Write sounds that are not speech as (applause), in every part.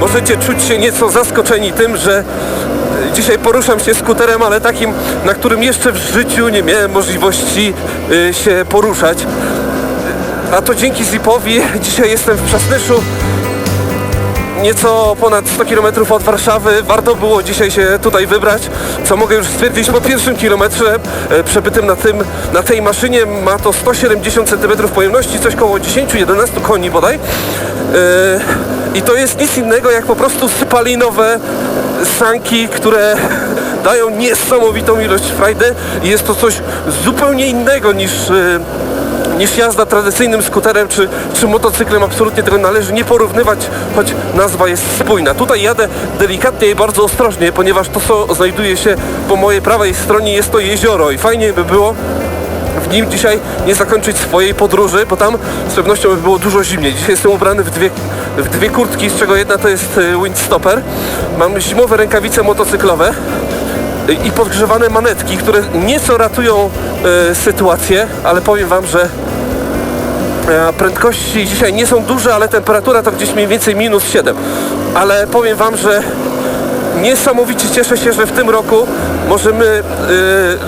możecie czuć się nieco zaskoczeni tym, że dzisiaj poruszam się skuterem, ale takim, na którym jeszcze w życiu nie miałem możliwości e, się poruszać. A to dzięki Zipowi (laughs) dzisiaj jestem w Przasnyszu, nieco ponad 100 km od Warszawy. Warto było dzisiaj się tutaj wybrać, co mogę już stwierdzić po pierwszym kilometrze e, przebytym na, tym, na tej maszynie. Ma to 170 cm pojemności, coś koło 10-11 koni bodaj. E, I to jest nic innego jak po prostu spalinowe sanki, które (laughs) dają niesamowitą ilość frajdy i jest to coś zupełnie innego niż e, niż jazda tradycyjnym skuterem czy, czy motocyklem. Absolutnie tego należy nie porównywać, choć nazwa jest spójna. Tutaj jadę delikatnie i bardzo ostrożnie, ponieważ to, co znajduje się po mojej prawej stronie jest to jezioro i fajnie by było w nim dzisiaj nie zakończyć swojej podróży, bo tam z pewnością by było dużo zimniej. Dzisiaj jestem ubrany w dwie, w dwie kurtki, z czego jedna to jest e, windstopper. Mam zimowe rękawice motocyklowe i podgrzewane manetki, które nieco ratują e, sytuację, ale powiem Wam, że e, prędkości dzisiaj nie są duże, ale temperatura to gdzieś mniej więcej minus 7. Ale powiem Wam, że niesamowicie cieszę się, że w tym roku możemy e,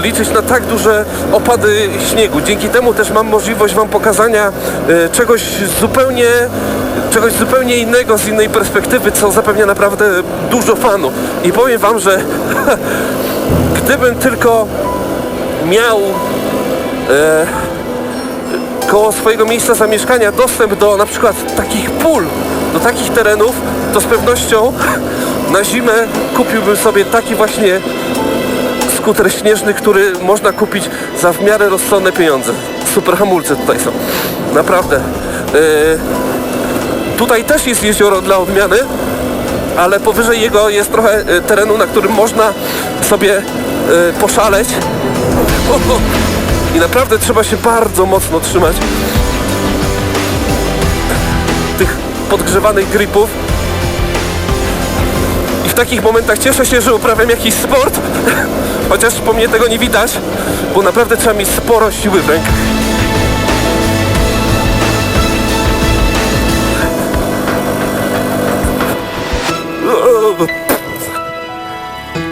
liczyć na tak duże opady śniegu. Dzięki temu też mam możliwość Wam pokazania e, czegoś zupełnie czegoś zupełnie innego z innej perspektywy, co zapewnia naprawdę dużo fanu. I powiem Wam, że (laughs) gdybym tylko miał e, koło swojego miejsca zamieszkania dostęp do na przykład takich pól, do takich terenów, to z pewnością (laughs) na zimę kupiłbym sobie taki właśnie skuter śnieżny, który można kupić za w miarę rozsądne pieniądze. Super hamulce tutaj są. Naprawdę. E, tutaj też jest jezioro dla odmiany, ale powyżej jego jest trochę e, terenu, na którym można sobie e, poszaleć. (laughs) I naprawdę trzeba się bardzo mocno trzymać tych podgrzewanych gripów. I w takich momentach cieszę się, że uprawiam jakiś sport, (laughs) chociaż po mnie tego nie widać, bo naprawdę trzeba mieć sporo siły w rękach.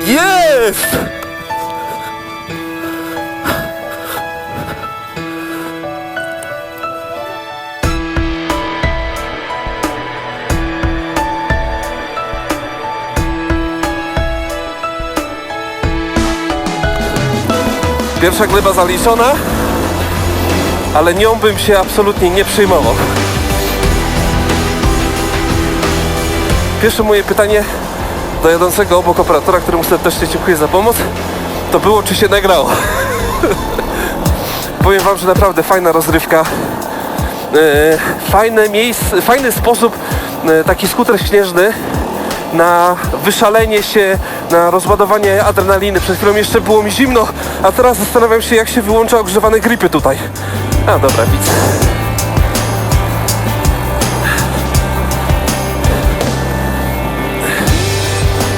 Jest! Pierwsza gleba zaliczona, ale nią bym się absolutnie nie przejmował. Pierwsze moje pytanie do jadącego obok operatora, któremu serdecznie dziękuję za pomoc, to było, czy się nagrało. (laughs) Powiem Wam, że naprawdę fajna rozrywka. E, fajne miejsce, fajny sposób, e, taki skuter śnieżny na wyszalenie się, na rozładowanie adrenaliny. Przed chwilą jeszcze było mi zimno, a teraz zastanawiam się, jak się wyłącza ogrzewane gripy tutaj. A dobra, widzę.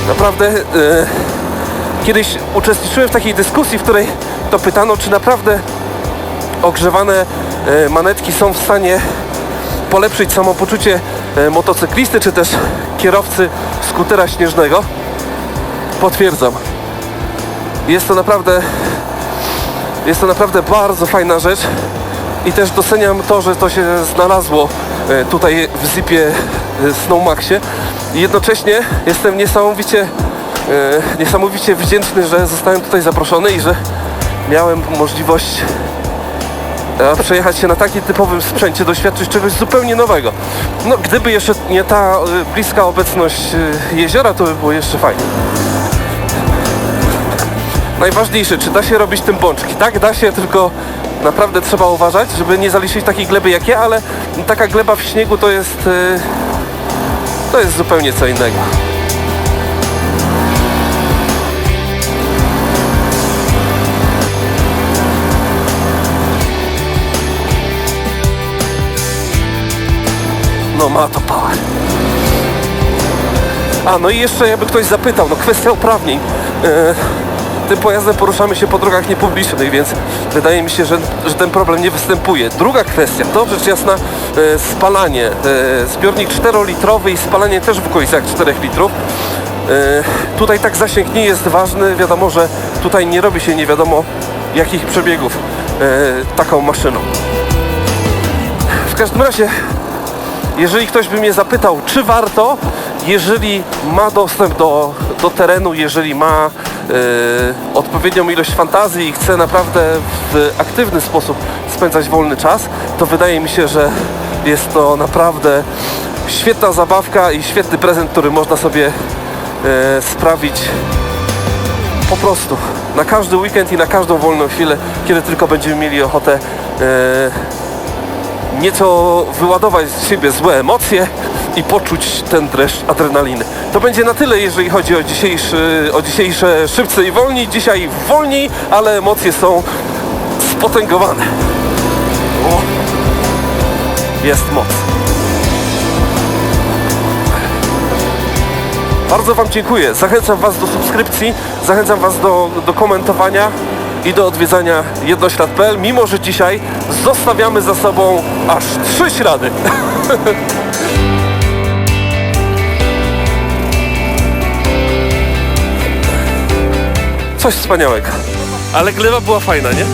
Naprawdę e, kiedyś uczestniczyłem w takiej dyskusji, w której to pytano, czy naprawdę ogrzewane e, manetki są w stanie polepszyć samopoczucie e, motocyklisty, czy też kierowcy skutera śnieżnego. Potwierdzam. Jest to naprawdę jest to naprawdę bardzo fajna rzecz i też doceniam to, że to się znalazło e, tutaj w Zipie e, Snowmaxie i jednocześnie jestem niesamowicie e, niesamowicie wdzięczny, że zostałem tutaj zaproszony i że miałem możliwość przejechać się na takim typowym sprzęcie, doświadczyć czegoś zupełnie nowego. No, gdyby jeszcze nie ta bliska obecność jeziora, to by było jeszcze fajnie. Najważniejsze, czy da się robić tym bączki? Tak, da się, tylko naprawdę trzeba uważać, żeby nie zaliczyć takiej gleby jak ja, ale taka gleba w śniegu to jest... e, To jest zupełnie co innego. No ma to power. A no i jeszcze jakby ktoś zapytał, no kwestia uprawnień. E, tym pojazdem poruszamy się po drogach niepublicznych, więc wydaje mi się, że, że ten problem nie występuje. Druga kwestia, to rzecz jasna e, spalanie. E, zbiornik 4-litrowy i spalanie też w okolicach 4 litrów. E, tutaj tak zasięg nie jest ważny, wiadomo, że tutaj nie robi się nie wiadomo jakich przebiegów e, taką maszyną. W każdym razie jeżeli ktoś by mnie zapytał, czy warto, jeżeli ma dostęp do, do terenu, jeżeli ma odpowiednią ilość fantazji i chce naprawdę w aktywny sposób spędzać wolny czas, to wydaje mi się, że jest to naprawdę świetna zabawka i świetny prezent, który można sobie e, sprawić po prostu na każdy weekend i na każdą wolną chwilę, kiedy tylko będziemy mieli ochotę e, nieco wyładować z siebie złe emocje i poczuć ten dreszcz adrenaliny. To będzie na tyle, jeżeli chodzi o, dzisiejszy, o dzisiejsze szybce i wolni. Dzisiaj wolniej, ale emocje są spotęgowane. O, jest moc. Bardzo Wam dziękuję. Zachęcam Was do subskrypcji, zachęcam Was do, do komentowania i do odwiedzania jednoślad.pl, mimo że dzisiaj zostawiamy za sobą aż trzy ślady. (laughs) Coś wspaniałego. Ale gleba była fajna, nie?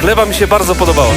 Gleba mi się bardzo podobała.